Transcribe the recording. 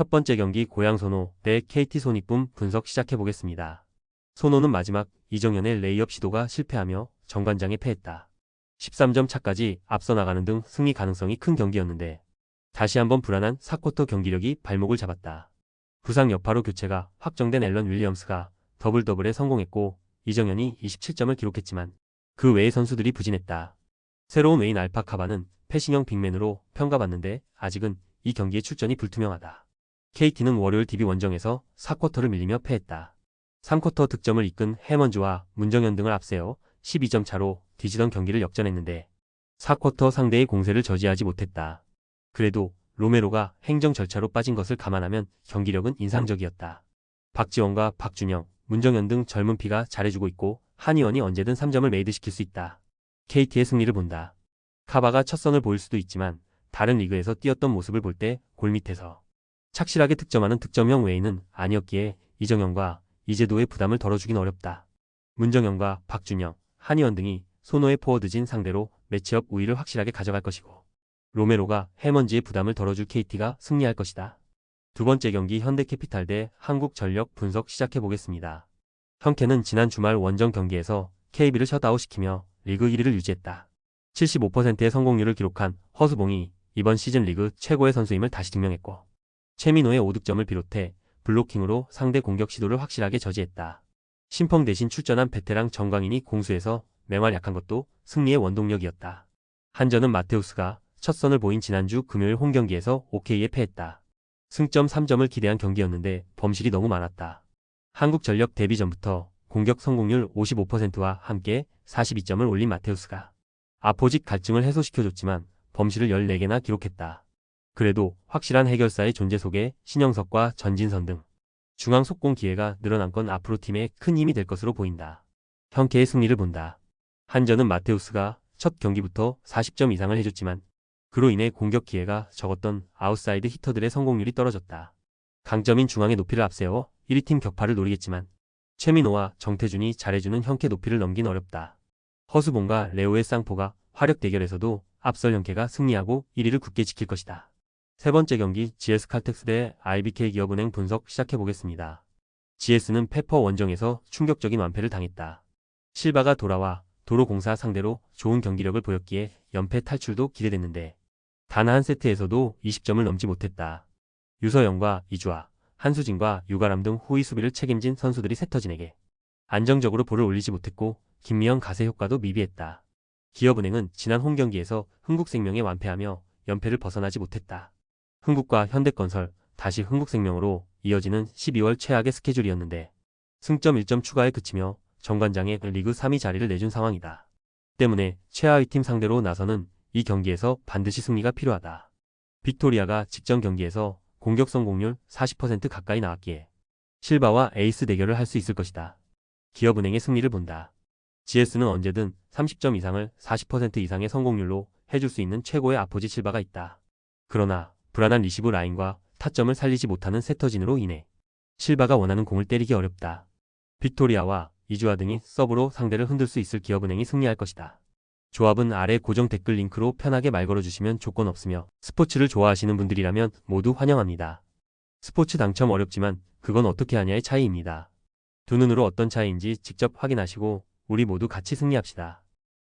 첫 번째 경기 고양 소노 대 KT 손익붐 분석 시작해 보겠습니다. 소노는 마지막 이정현의 레이업 시도가 실패하며 정관장에 패했다. 13점 차까지 앞서 나가는 등 승리 가능성이 큰 경기였는데 다시 한번 불안한 4쿼터 경기력이 발목을 잡았다. 부상 여파로 교체가 확정된 앨런 윌리엄스가 더블 더블에 성공했고 이정현이 27점을 기록했지만 그 외의 선수들이 부진했다. 새로운 웨인 알파카바는 패싱형 빅맨으로 평가받는데 아직은 이 경기의 출전이 불투명하다. KT는 월요일 DB 원정에서 4쿼터를 밀리며 패했다. 3쿼터 득점을 이끈 해먼즈와 문정현 등을 앞세워 12점 차로 뒤지던 경기를 역전했는데 4쿼터 상대의 공세를 저지하지 못했다. 그래도 로메로가 행정 절차로 빠진 것을 감안하면 경기력은 인상적이었다. 박지원과 박준영, 문정현 등 젊은 피가 잘해주고 있고 한의원이 언제든 3점을 메이드시킬 수 있다. KT의 승리를 본다. 카바가 첫 선을 보일 수도 있지만 다른 리그에서 뛰었던 모습을 볼 때 골 밑에서 착실하게 득점하는 득점형 외에는 아니었기에 이정현과 이재도의 부담을 덜어주긴 어렵다. 문정현과 박준영, 한의원 등이 소노의 포워드진 상대로 매치업 우위를 확실하게 가져갈 것이고 로메로가 해먼지의 부담을 덜어줄 KT가 승리할 것이다. 두 번째 경기 현대캐피탈 대 한국전력 분석 시작해 보겠습니다. 현캐는 지난 주말 원정 경기에서 KB를 셧아웃시키며 리그 1위를 유지했다. 75%의 성공률을 기록한 허수봉이 이번 시즌 리그 최고의 선수임을 다시 증명했고 최민호의 5득점을 비롯해 블로킹으로 상대 공격 시도를 확실하게 저지했다. 심펑 대신 출전한 베테랑 정광인이 공수에서 맹활 약한 것도 승리의 원동력이었다. 한전은 마테우스가 첫 선을 보인 지난주 금요일 홈 경기에서 OK에 패했다. 승점 3점을 기대한 경기였는데 범실이 너무 많았다. 한국전력 데뷔 전부터 공격 성공률 55%와 함께 42점을 올린 마테우스가 아포직 갈증을 해소시켜줬지만 범실을 14개나 기록했다. 그래도 확실한 해결사의 존재 속에 신영석과 전진선 등 중앙 속공 기회가 늘어난 건 앞으로 팀에 큰 힘이 될 것으로 보인다. 형케의 승리를 본다. 한전은 마테우스가 첫 경기부터 40점 이상을 해줬지만 그로 인해 공격 기회가 적었던 아웃사이드 히터들의 성공률이 떨어졌다. 강점인 중앙의 높이를 앞세워 1위 팀 격파를 노리겠지만 최민호와 정태준이 잘해주는 형케 높이를 넘긴 어렵다. 허수봉과 레오의 쌍포가 화력 대결에서도 앞설 형케가 승리하고 1위를 굳게 지킬 것이다. 세 번째 경기 GS 칼텍스 대 IBK 기업은행 분석 시작해 보겠습니다. GS는 페퍼 원정에서 충격적인 완패를 당했다. 실바가 돌아와 도로공사 상대로 좋은 경기력을 보였기에 연패 탈출도 기대됐는데 단 한 세트에서도 20점을 넘지 못했다. 유서영과 이주아, 한수진과 유가람 등 후위 수비를 책임진 선수들이 세터진에게 안정적으로 볼을 올리지 못했고 김미영 가세 효과도 미비했다. 기업은행은 지난 홈 경기에서 흥국생명에 완패하며 연패를 벗어나지 못했다. 흥국과 현대건설, 다시 흥국생명으로 이어지는 12월 최악의 스케줄이었는데 승점 1점 추가에 그치며 정관장의 리그 3위 자리를 내준 상황이다. 때문에 최하위 팀 상대로 나서는 이 경기에서 반드시 승리가 필요하다. 빅토리아가 직전 경기에서 공격 성공률 40% 가까이 나왔기에 실바와 에이스 대결을 할 수 있을 것이다. 기업은행의 승리를 본다. GS는 언제든 30점 이상을 40% 이상의 성공률로 해줄 수 있는 최고의 아포지 실바가 있다. 그러나 불안한 리시브 라인과 타점을 살리지 못하는 세터진으로 인해 실바가 원하는 공을 때리기 어렵다. 빅토리아와 이주아 등이 서브로 상대를 흔들 수 있을 기업은행이 승리할 것이다. 조합은 아래 고정 댓글 링크로 편하게 말 걸어주시면 조건 없으며 스포츠를 좋아하시는 분들이라면 모두 환영합니다. 스포츠 당첨 어렵지만 그건 어떻게 하냐의 차이입니다. 두 눈으로 어떤 차이인지 직접 확인하시고 우리 모두 같이 승리합시다.